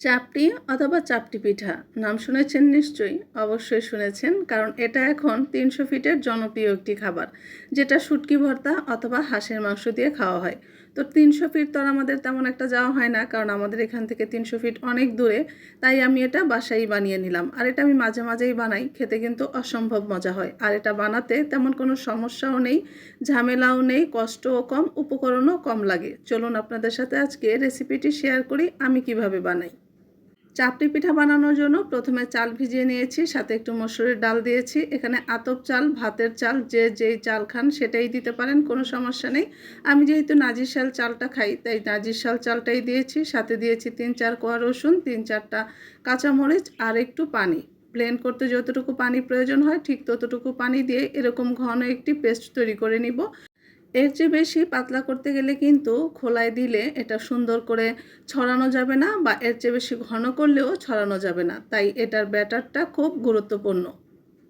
চাপটি অথবা চাপটি পিঠা? নাম শুনেছেন নিশ্চয়ই। অবশ্যই শুনেছেন, কারণ এটা এখন তিনশো ফিটের জনপ্রিয় একটি খাবার, যেটা শুটকি ভর্তা অথবা হাঁসের মাংস দিয়ে খাওয়া হয়। তো তিনশো ফিট তো আর আমাদের তেমন একটা যাওয়া হয় না, কারণ আমাদের এখান থেকে তিনশো ফিট অনেক দূরে, তাই আমি এটা বাসায় বানিয়ে নিলাম। আর এটা আমি মাঝে মাঝেই বানাই, খেতে কিন্তু অসম্ভব মজা হয়। আর এটা বানাতে তেমন কোনো সমস্যাও নেই, ঝামেলাও নেই, কষ্টও কম, উপকরণও কম লাগে। চলুন আপনাদের সাথে আজকে রেসিপিটি শেয়ার করি, আমি কীভাবে বানাই। চাপটি পিঠা বানানোর জন্য প্রথমে চাল ভিজিয়ে নিয়েছি, সাথে একটু মসুরের ডাল দিয়েছি। এখানে আতপ চাল, ভাতের চাল, যে যেই চাল খান সেটাই দিতে পারেন, কোনো সমস্যা নেই। আমি যেহেতু নাজির শাল চালটা খাই, তাই নাজির শাল চালটাই দিয়েছি, সাথে দিয়েছি তিন চার কোয়া রসুন, তিন চারটা কাঁচামরিচ আর একটু পানি। ব্লেন্ড করতে যতটুকু পানি প্রয়োজন হয়, ঠিক ততটুকু পানি দিয়ে এরকম ঘন একটি পেস্ট তৈরি করে নিব। এর চেয়ে বেশি পাতলা করতে গেলে কিন্তু খোলায় দিলে এটা সুন্দর করে ছড়ানো যাবে না বা এর চেয়ে বেশি ঘন করলেও ছড়ানো যাবে না। তাই এটার ব্যাটারটা খুব গুরুত্বপূর্ণ।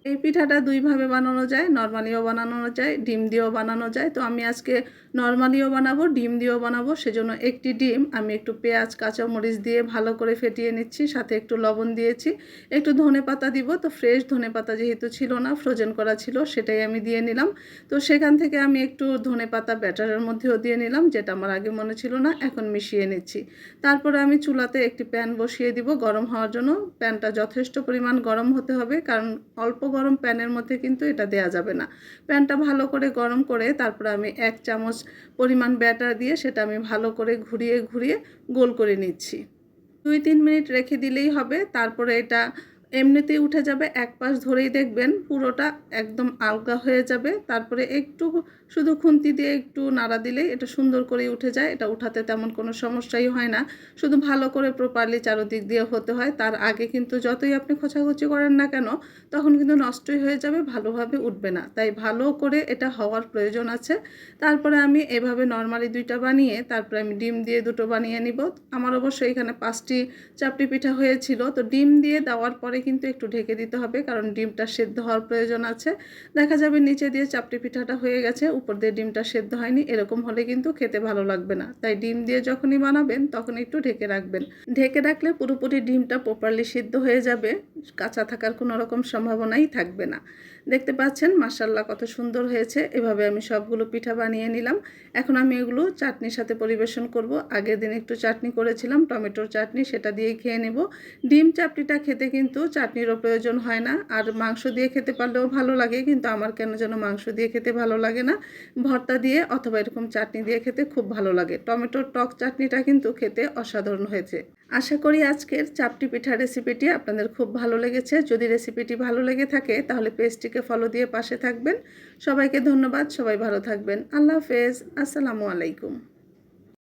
এই পিঠাটা দুইভাবে বানানো যায়, নর্মালিও বানানো যায়, ডিম দিয়েও বানানো যায়। তো আমি আজকে নর্মালিও বানাবো, ডিম দিয়েও বানাবো, সেজন্য একটি ডিম, আমি একটু পেঁয়াজ, কাঁচামরিচ দিয়ে ভালো করে ফেটিয়ে নিচ্ছি, সাথে একটু লবণ দিয়েছি। একটু ধনে পাতা দিব, তো ফ্রেশ ধনে পাতা যেহেতু ছিল না, ফ্রোজেন করা ছিল, সেটাই আমি দিয়ে নিলাম। তো সেখান থেকে আমি একটু ধনে পাতা ব্যাটারের মধ্যেও দিয়ে নিলাম, যেটা আমার আগে মনে ছিল না, এখন মিশিয়ে নিচ্ছি। তারপরে আমি চুলাতে একটি প্যান বসিয়ে দিব গরম হওয়ার জন্য। প্যানটা যথেষ্ট পরিমাণ গরম হতে হবে, কারণ অল্প গরম প্যানের মধ্যে কিন্তু এটা দেয়া যাবে না। প্যানটা ভালো করে গরম করে তারপরে আমি এক চামচ পরিমাণ ব্যাটার দিয়ে সেটা আমি ভালো করে ঘুরিয়ে ঘুরিয়ে গোল করে নিচ্ছি। দুই তিন মিনিট রেখে দিলেই হবে, তারপরে এটা এমনিতেই উঠে যাবে, এক পাশ ধরেই দেখবেন পুরোটা একদম আলগা হয়ে যাবে। তারপরে একটু শুধু খুন্তি দিয়ে একটু নাড়া দিলে এটা সুন্দর করে উঠে যায়, এটা উঠাতে তেমন কোনো সমস্যাই হয় না। শুধু ভালো করে প্রপারলি চারোদিক দিয়ে হতে হয়, তার আগে কিন্তু যতই আপনি খোঁচাখুচি করেন না কেন, তখন কিন্তু নষ্টই হয়ে যাবে, ভালোভাবে উঠবে না। তাই ভালো করে এটা হওয়ার প্রয়োজন আছে। তারপরে আমি এভাবে নর্মালি দুইটা বানিয়ে, তারপরে আমি ডিম দিয়ে দুটো বানিয়ে নিব। আমার অবশ্য এখানে পাঁচটি চাপটি পিঠা হয়েছিল, তো ডিম দিয়ে দেওয়ার পরে কিন্তু একটু ঢেকে দিতে হবে, কারণ ডিমটা সেদ্ধ হওয়ার প্রয়োজন আছে। দেখা যাবে নিচে দিয়ে চাপটি পিঠাটা হয়ে গেছে, উপর দিয়ে ডিমটা সেদ্ধ হয়নি, এরকম হলে কিন্তু খেতে ভালো লাগবে না। তাই ডিম দিয়ে যখনই বানাবেন তখন একটু ঢেকে রাখবেন। ঢেকে রাখলে পুরোপুরি ডিমটা প্রপারলি সিদ্ধ হয়ে যাবে। কাঁচা থাকার কোনো রকম সম্ভাবনাই থাকবে না। দেখতে পাচ্ছেন মাসাল্লাহ কত সুন্দর হয়েছে। এভাবে আমি সবগুলো পিঠা বানিয়ে নিলাম। এখন আমি এগুলো চাটনির সাথে পরিবেশন করব। আগের দিন একটু চাটনি করেছিলাম, টমেটোর চাটনি, সেটা দিয়েই খেয়ে নেব। ডিম চাপটিটা খেতে কিন্তু চাটনিরও প্রয়োজন হয় না। আর মাংস দিয়ে খেতে পারলেও ভালো লাগে, কিন্তু আমার কেন যেন মাংস দিয়ে খেতে ভালো লাগে না। ভর্তা দিয়ে অথবা এরকম চাটনি দিয়ে খেতে খুব ভালো লাগে। টমেটোর টক চাটনিটা কিন্তু খেতে অসাধারণ হয়েছে। আশা করি আজকের চাপটি পিঠা রেসিপিটি আপনাদের খুব ভালো লেগেছে। যদি রেসিপিটি ভালো লেগে থাকে, তাহলে পেজটিকে ফলো দিয়ে পাশে থাকবেন। সবাইকে ধন্যবাদ, সবাই ভালো থাকবেন। আল্লাহ হাফেজ, আসসালামু আলাইকুম।